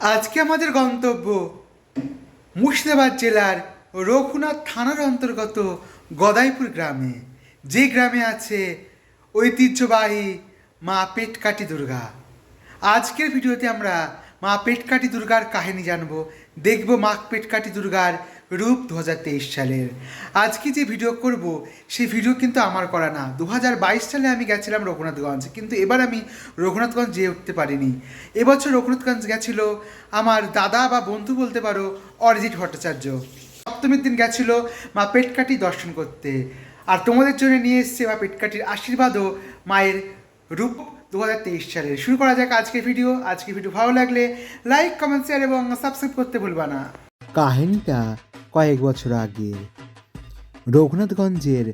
আজকে আমাদের গন্তব্য মুর্শিদাবাদ জেলার রঘুনাথ থানার অন্তর্গত গদাইপুর গ্রামে। যে গ্রামে আছে ঐতিহ্যবাহী মা পেটকাটি দুর্গা। আজকের ভিডিওতে আমরা মা পেটকাটি দুর্গার কাহিনী জানব। দেখব মা পেটকাটি দুর্গার রূপ দু হাজার তেইশ সালের। আজকে যে ভিডিও করব, সেই ভিডিও কিন্তু আমার করা না। দু হাজার বাইশ সালে আমি গেছিলাম রঘুনাথগঞ্জ, কিন্তু এবার আমি রঘুনাথগঞ্জ যেয়ে উঠতে পারিনি। এবছর রঘুনাথগঞ্জ গেছিল আমার দাদা বা বন্ধু বলতে পারো, অরিজিৎ ভট্টাচার্য। সপ্তমীর দিন গেছিল মা পেটকাটি দর্শন করতে। আর তোমাদের জন্য নিয়ে এসছে মা পেটকাটির আশীর্বাদও মায়ের রূপ দু হাজার তেইশ সালের। শুরু করা যাক আজকের ভিডিও। আজকের ভিডিও ভালো লাগলে লাইক, কমেন্ট, শেয়ার এবং সাবস্ক্রাইব করতে ভুলবা না। কাহিনীটা কয়েক বছর আগে রঘুনাথগঞ্জের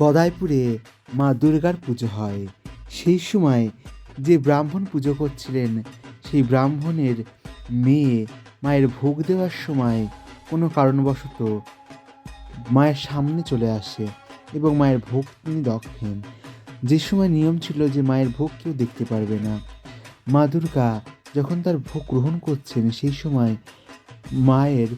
গদাইপুরে মা দুর্গার পুজো হয়। সেই সময় যে ব্রাহ্মণ পুজো করছিলেন, সেই ব্রাহ্মণের মেয়ে মায়ের ভোগ দেওয়ার সময় কোনো কারণবশত মায়ের সামনে চলে আসে এবং মায়ের ভোগ তিনি দক্ষেন। যে সময় নিয়ম ছিল যে মায়ের ভোগ কেউ দেখতে পারবে না, মা দুর্গা যখন তার ভোগ গ্রহণ করছেন, সেই সময় মায়ের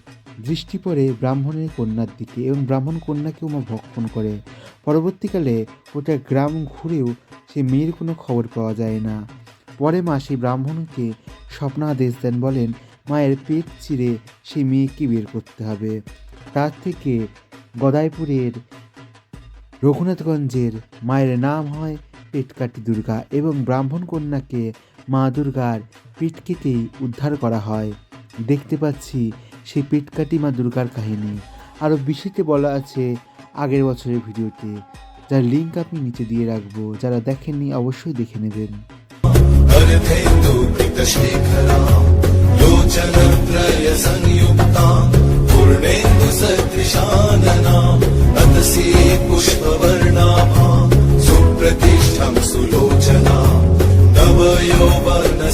দৃষ্টি পড়ে ব্রাহ্মণের কন্যার দিকে এবং ব্রাহ্মণ কন্যাকেও মা ভক্ষণ করে। পরবর্তীকালে ওটা গ্রাম ঘুরেও সে মেয়ের কোনো খবর পাওয়া যায় না। পরে মা সেই ব্রাহ্মণকে স্বপ্নাদেশ দেন, বলেন, মায়ের পেট চিরে সেই মেয়েকে বের করতে হবে। তার থেকে গদাইপুরের রঘুনাথগঞ্জের মায়ের নাম হয় পেটকাটি দুর্গা এবং ব্রাহ্মণ কন্যাকে মা দুর্গার পেট কেটেই উদ্ধার করা হয় দেখতে পাচ্ছি সেই পেটকাটি মা দুর্গার কাহিনী আরও বিশেষে বলা আছে আগের বছরের ভিডিওতে যার লিঙ্ক আমি নিচে দিয়ে রাখবো যারা দেখেননি অবশ্যই দেখে নেবেন अर्धेन्दुकृतशेखरा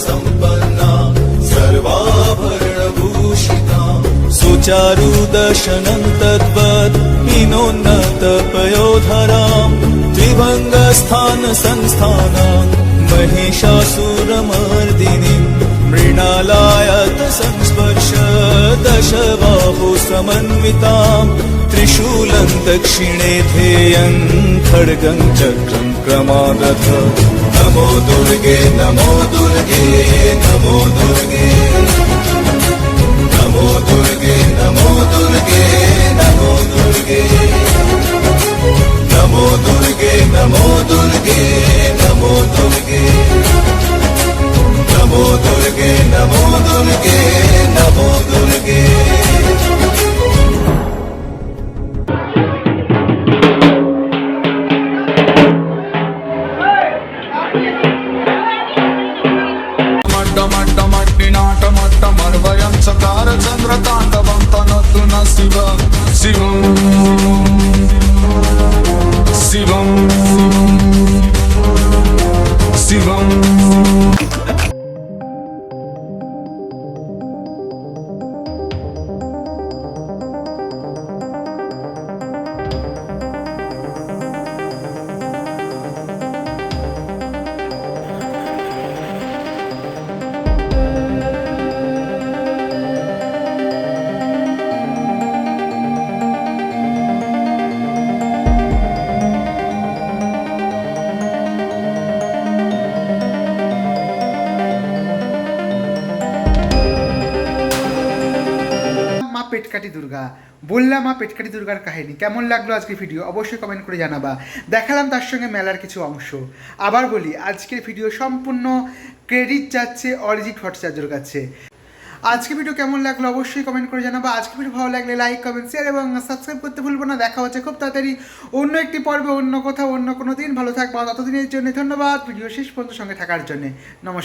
सम्पन्ना सर्वाभरणभूषिता सुचारु दर्शनम् तद्वत्मिनोन्नत पयोधराम् त्रिभङ्गस्थान संस्थानाम् महिषासुरमार्दिनीम् मृणालायत संस्पर्श दश बाहु समन्विताम् त्रिशूलम् दक्षिणे ध्येयम् खड्गम् चक्रं क्रमागत নমো দুর্গে নমো দুর্গে নমো দুর্গে। নমো দুর্গে নমো দুর্গে নমো দুর্গে। নমো দুর্গে নমো দুর্গে নমো দুর্গে। নমো দুর্গে নমো দুর্গে পেটকাটি দুর্গা। বললাম, মা পেটকাটি দুর্গার কাহিনী, কেমন লাগল আজকের ভিডিও? অবশ্যই কমেন্ট করে জানাবা। দেখালাম তার সঙ্গে মেলার কিছু অংশ। আবার বলি, আজকের ভিডিও সম্পূর্ণ ক্রেডিট যাচ্ছে অরিজিৎ ভট্টাচার্যর কাছে। আজকে ভিডিও কেমন লাগল অবশ্যই কমেন্ট করে জানাবা। আজকে ভিডিও ভালো লাগলে লাইক কমেন্ট শেয়ার এবং সাবস্ক্রাইব করতে ভুলবো না। দেখা হচ্ছে খুব তাড়াতাড়ি অন্য একটি পর্বে, অন্য কোথাও, অন্য কোনো দিন। ভালো থাকব। ততদিনের জন্য ধন্যবাদ। ভিডিও শেষ পর্যন্ত সঙ্গে থাকার জন্য। নমস্কার।